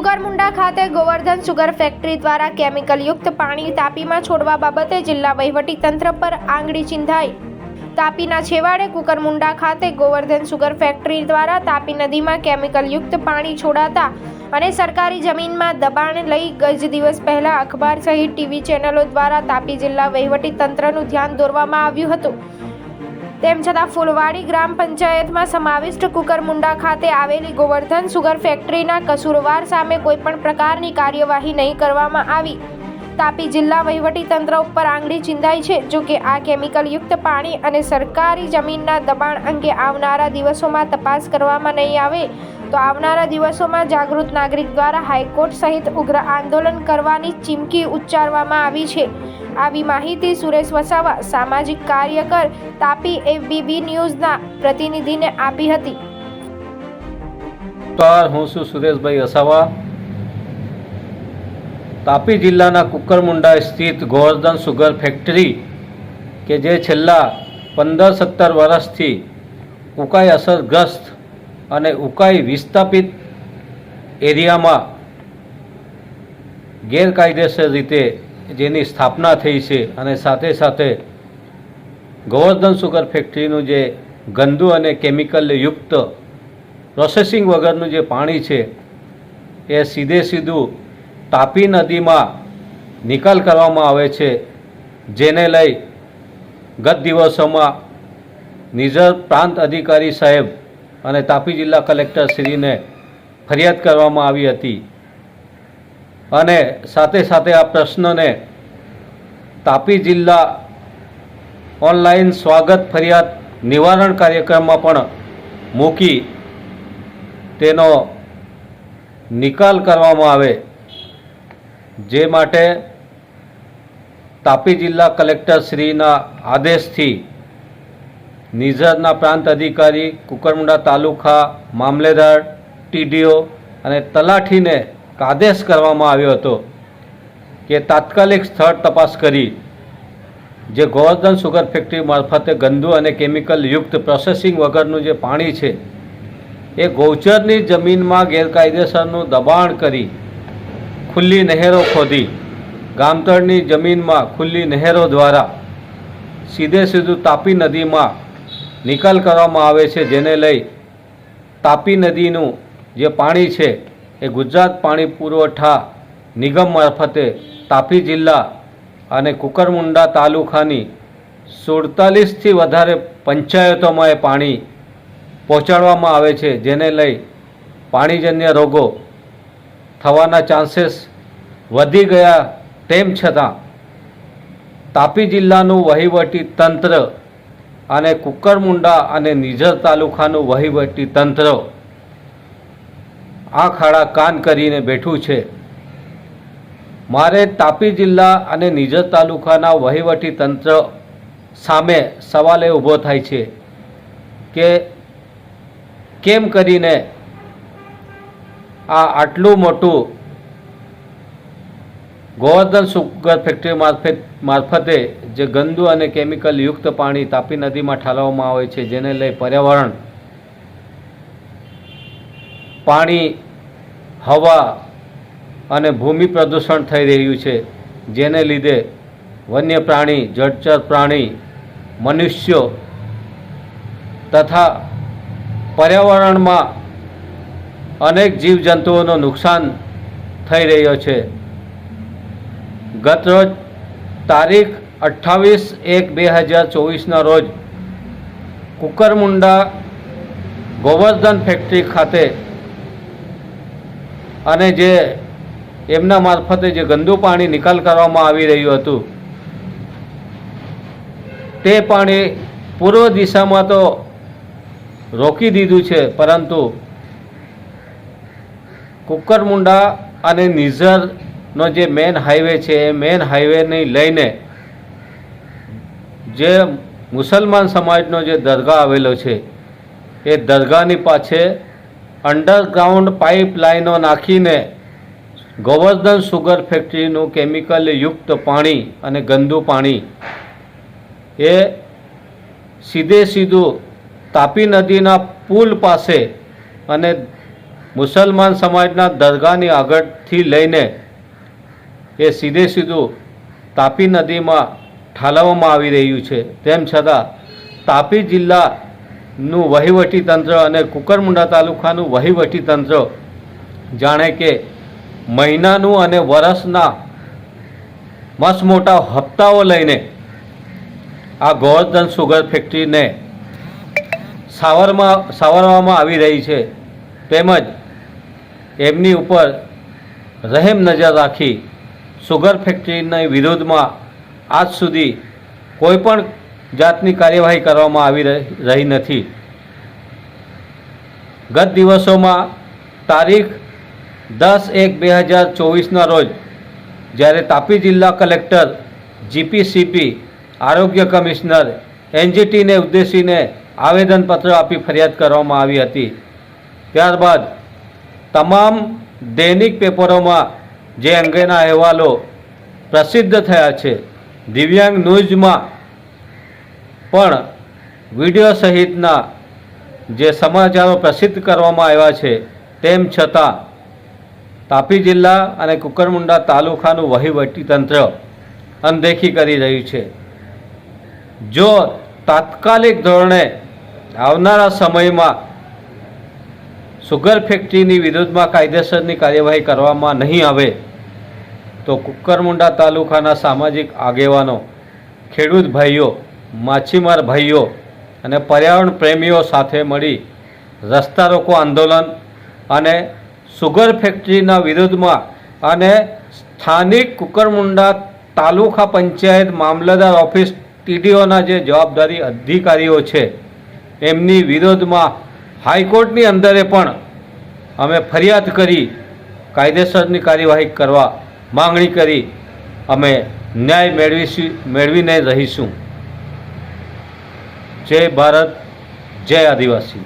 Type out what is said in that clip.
કુકરમુંડા ખાતે Govardhan sugar factory દ્વારા કેમિકલયુક્ત પાણી તાપીમાં છોડવા બાબતે જિલ્લા વહીવટીતંત્ર પર આંગળી ચિંધાઈ. તાપીના છેવાડે કુકરમુંડા ખાતે ગોવર્ધન સુગર ફેક્ટરી દ્વારા તાપી નદીમાં કેમિકલયુક્ત પાણી છોડાતા અને સરકારી જમીનમાં દબાણ લઈ ગજ દિવસ પહેલા અખબાર સહિત ટીવી ચેનલો દ્વારા તાપી જિલ્લા વહીવટીતંત્રનું ધ્યાન દોરવામાં આવ્યું હતું. તેમ છતાં ફુલવાડી ગ્રામ પંચાયતમાં સમાવિષ્ટ કુકરમુંડા ખાતે આવેલી ગોવર્ધન સુગર ફેક્ટરીના કસૂરવાર સામે કોઈપણ પ્રકારની કાર્યવાહી નહીં કરવામાં આવી. તાપી જિલ્લા વહીવટી તંત્ર ઉપર આંગળી ચિંધાઈ છે, જો કે આ કેમિકલયુક્ત પાણી અને સરકારી જમીનના દબાણ અંગે આવનારા દિવસોમાં તપાસ કરવામાં નહીં આવે, તો આવનારા દિવસોમાં જાગૃત નાગરિક દ્વારા હાઈકોર્ટ સહિત ઉગ્ર આંદોલન કરવાની ચીમકી ઉચ્ચારવામાં આવી છે. આવી માહિતી સુરેશ વસાવા, સામાજિક કાર્યકર, તાપી એબીબી ન્યૂઝના પ્રતિનિધિને આપી હતી. હું છું સુરેશભાઈ અસાવા તાપી જિલ્લાના કુકરમુંડા સ્થિત ગોવર્ધન સુગર ફેક્ટરી કે જે છેલ્લા પંદર સત્તર વર્ષથી ઉકાઈ અસરગ્રસ્ત અને ઉકાઈ વિસ્થાપિત એરિયામાં ગેરકાયદેસર રીતે જેની સ્થાપના થઈ છે અને સાથે સાથે ગોવર્ધન સુગર ફેક્ટરીનું જે ગંદુ અને કેમિકલ યુક્ત પ્રોસેસિંગ વગરનું જે પાણી છે, એ સીધે સીધું તાપી નદીમાં નિકાલ કરવામાં આવે છે, જેને લઈ ગત દિવસોમાં નિઝર પ્રાંત અધિકારી સાહેબ અને તાપી જિલ્લા કલેક્ટર શ્રીને ફરિયાદ કરવામાં આવી હતી. અને સાથે સાથે આ પ્રશ્નને તાપી જિલ્લા ઓનલાઈન સ્વાગત ફરિયાદ નિવારણ કાર્યક્રમમાં પણ મૂકી તેનો નિકાલ કરવામાં આવે. જે માટે તાપી જિલ્લા કલેક્ટર શ્રીના આદેશથી નિઝરના પ્રાંત અધિકારી કુકરમુંડા તાલુકા મામલેદાર ટીડીઓ અને તલાઠીને આદેશ કરવામાં આવ્યો હતો કે તાત્કાલિક સ્થળ તપાસ કરી જે ગોવર્ધન સુગર ફેક્ટરી મારફતે ગંદુ અને કેમિકલ યુક્ત પ્રોસેસિંગ વગરનું જે પાણી છે, એ ગૌચરની જમીનમાં ગેરકાયદેસરનું દબાણ કરી ખુલ્લી નહેરો ખોદી. ગામતળની જમીનમાં ખુલ્લી નહેરો દ્વારા સીધે સીધું તાપી નદીમાં નિકાલ કરવામાં આવે છે, જેને લઈ તાપી નદીનું જે પાણી છે, એ ગુજરાત પાણી પુરવઠા નિગમ મારફતે તાપી જિલ્લા અને કુકરમુંડા તાલુકાની સુડતાલીસથી વધારે પંચાયતોમાં એ પાણી પહોંચાડવામાં આવે છે, જેને લઈ પાણીજન્ય રોગો થવાના ચાન્સીસ વધી ગયા તેમ છતાં તાપી જિલ્લાનું વહીવટી તંત્ર અને કુકરમુંડા અને નિઝર તાલુકાનું વહીવટી તંત્ર આ ખાડા કાન કરીને બેઠું છે. મારે તાપી જિલ્લા અને નિઝર તાલુકાના વહીવટી તંત્ર સામે સવાલ એ ઊભો થાય છે કે કેમ કરીને આ આટલું મોટું ગોવર્ધન સુગર ફેક્ટરી મારફત મારફતે જે ગંદુ અને કેમિકલ યુક્ત પાણી તાપી નદીમાં ઠાલવવામાં આવે છે, જેને લઈ પર્યાવરણ, પાણી, હવા અને ભૂમિ પ્રદૂષણ થઈ રહ્યું છે, જેને લીધે વન્ય પ્રાણી જળચર પ્રાણી, મનુષ્યો તથા પર્યાવરણમાં અનેક જીવજંતુઓનું નુકસાન થઈ રહ્યો છે. ગત રોજ તારીખ અઠ્ઠાવીસ એક બે હજાર ચોવીસના રોજ કુકરમુંડા ગોવર્ધન ફેક્ટરી ખાતે અને જે એમના મારફતે જે ગંદુ પાણી નિકાલ કરવામાં આવી રહ્યું હતું, તે પાણી પૂર્વ દિશામાં તો રોકી દીધું છે, પરંતુ કુકરમુંડા અને નિઝરનો જે મેન હાઈવે છે, એ મેન હાઈવેને લઈને જે મુસલમાન સમાજનો જે દરગાહ આવેલો છે, એ દરગાહની પાછે અંડરગ્રાઉન્ડ પાઇપ લાઈનો નાખીને ગોવર્ધન સુગર ફેક્ટરીનું કેમિકલ યુક્ત પાણી અને ગંદુ પાણી એ સીધે સીધું તાપી નદીના પુલ પાસે અને મુસલમાન સમાજના દરગાહની આગળથી લઈને એ સીધે સીધું તાપી નદીમાં ઠાલવવામાં આવી રહ્યું છે. તેમ છતાં તાપી જિલ્લાનું વહીવટી તંત્ર અને કુકરમુંડા તાલુકાનું વહીવટી તંત્ર જાણે કે મહિનાનું અને વરસના મસ્ત મોટા હપ્તાઓ લઈને આ ગોવર્ધન સુગર ફેક્ટરીને સાવરમાં સાવરવામાં આવી રહી છે. તેમજ એમની ઉપર રહેમ નજર રાખી સુગર ફેક્ટરીના વિરોધમાં આજ સુધી કોઈ પણ જાતની કાર્યવાહી કરવામાં આવી રહી નથી. ગત દિવસોમાં તારીખ દસ એક બે હજાર ચોવીસના રોજ જ્યારે તાપી જિલ્લા કલેક્ટર જીપીસીપી આરોગ્ય કમિશનર એનજીટીને ઉદ્દેશીને આવેદનપત્ર આપી ફરિયાદ કરવામાં આવી હતી. ત્યારબાદ તમામ દૈનિક પેપરોમાં જે અંગેના અહેવાલો પ્રસિદ્ધ થયા છે. દિવ્યાંગ ન્યૂઝમાં પણ વીડિયો સહિતના જે સમાચારો પ્રસિદ્ધ કરવામાં આવ્યા છે, તેમ છતાં તાપી જિલ્લા અને કુકરમુંડા તાલુકાનું વહીવટી તંત્ર અનદેખી કરી રહ્યું છે. જો તાત્કાલિક ધોરણે આવનારા સમયમાં સુગર ફેક્ટરીની વિરુદ્ધમાં કાયદેસરની કાર્યવાહી કરવામાં નહીં આવે તો કુકરમુંડા તાલુકાના સામાજિક આગેવાનો, ખેડૂત ભાઈઓ, માછીમાર ભાઈઓ અને પર્યાવરણ પ્રેમીઓ સાથે મળી રસ્તા રોકો આંદોલન અને સુગર ફેક્ટરીના વિરોધમાં અને સ્થાનિક કુકરમુંડા તાલુકા પંચાયત મામલતદાર ઓફિસ ટીડીઓના જે જવાબદારી અધિકારીઓ છે, એમની વિરોધમાં હાઈકોર્ટની અંદરે પણ અમે ફરિયાદ કરી, કાયદેસરની કાર્યવાહી કરવા માંગણી કરી, અમે ન્યાય મેળવીશું, મેળવીને રહીશું. જય ભારત, જય આદિવાસી.